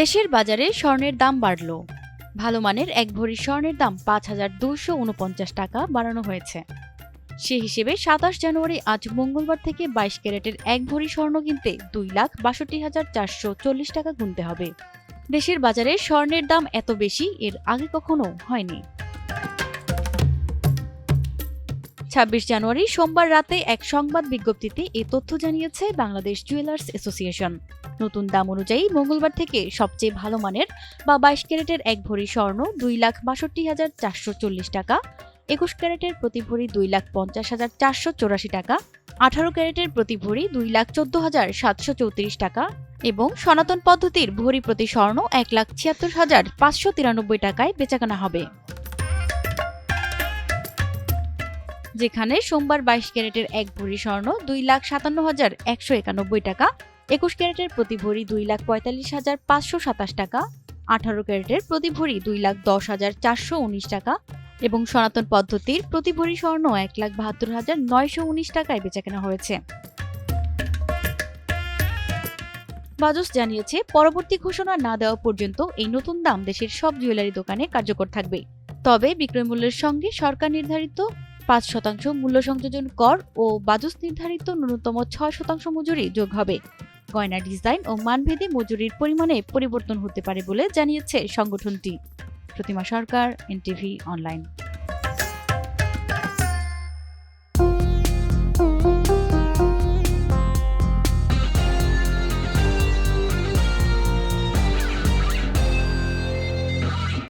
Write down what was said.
দেশের বাজারে স্বর্ণের দাম বাড়ল। ভালো মানের এক ভরি স্বর্ণের দাম পাঁচ হাজার দুশো উনপঞ্চাশ টাকা বাড়ানো হয়েছে। সে হিসেবে সাতাশ জানুয়ারি আজ মঙ্গলবার থেকে বাইশ ক্যারেটের এক ভরি স্বর্ণ কিনতে দুই লাখ বাষট্টি হাজার চারশো চল্লিশ টাকা গুনতে হবে। দেশের বাজারে স্বর্ণের দাম এত বেশি এর আগে কখনো হয়নি। ছাব্বিশ জানুয়ারি সোমবার রাতে এক সংবাদ বিজ্ঞপ্তিতে এ তথ্য জানিয়েছে বাংলাদেশ জুয়েলার্স অ্যাসোসিয়েশন। নতুন দাম অনুযায়ী মঙ্গলবার থেকে সবচেয়ে ভালো মানের বা বাইশ ক্যারেটের এক ভরি স্বর্ণ দুই লাখ বাষট্টি হাজার চারশো চল্লিশ টাকা, একুশ ক্যারেটের প্রতি ভরি দুই লাখ পঞ্চাশ হাজার চারশো চৌরাশি টাকা, আঠারো ক্যারেটের প্রতি ভরি দুই লাখ চোদ্দ হাজার সাতশো চৌত্রিশ টাকা এবং সনাতন পদ্ধতির ভরি প্রতি স্বর্ণ এক লাখ ছিয়াত্তর হাজার পাঁচশো তিরানব্বই টাকায় বেচাকেনা হবে। যেখানে সোমবার বাইশ ক্যারেটের এক ভরি স্বর্ণ, দুই লাখ সাতান্ন হাজার একশো একানব্বই টাকা, একুশ ক্যারেটের প্রতি ভরি দুই লাখ পঁয়তাল্লিশ হাজার পাঁচশো সাতাশ টাকা, আঠারো ক্যারেটের প্রতি ভরি দুই লাখ দশ হাজার চারশো উনিশ টাকা এবং সনাতন পদ্ধতির প্রতি ভরি স্বর্ণ এক লাখ বাহাত্তর হাজার নয়শো উনিশ টাকায় বেচাকেনা হয়েছে। বাজস জানিয়েছে, পরবর্তী ঘোষণা না দেওয়া পর্যন্ত এই নতুন দাম দেশের সব জুয়েলারি দোকানে কার্যকর থাকবে। তবে বিক্রয় মূল্যের সঙ্গে সরকার নির্ধারিত পাঁচ শতাংশ মূল্য সংযোজন কর ও বাজস নির্ধারিত ন্যূনতম ছয় শতাংশ মজুরি যোগ হবে। গয়না ডিজাইন ও মানভেদে মজুরির পরিমাণে পরিবর্তন হতে পারে বলে জানিয়েছে সংগঠনটি। Protima Sarkar, NTV online.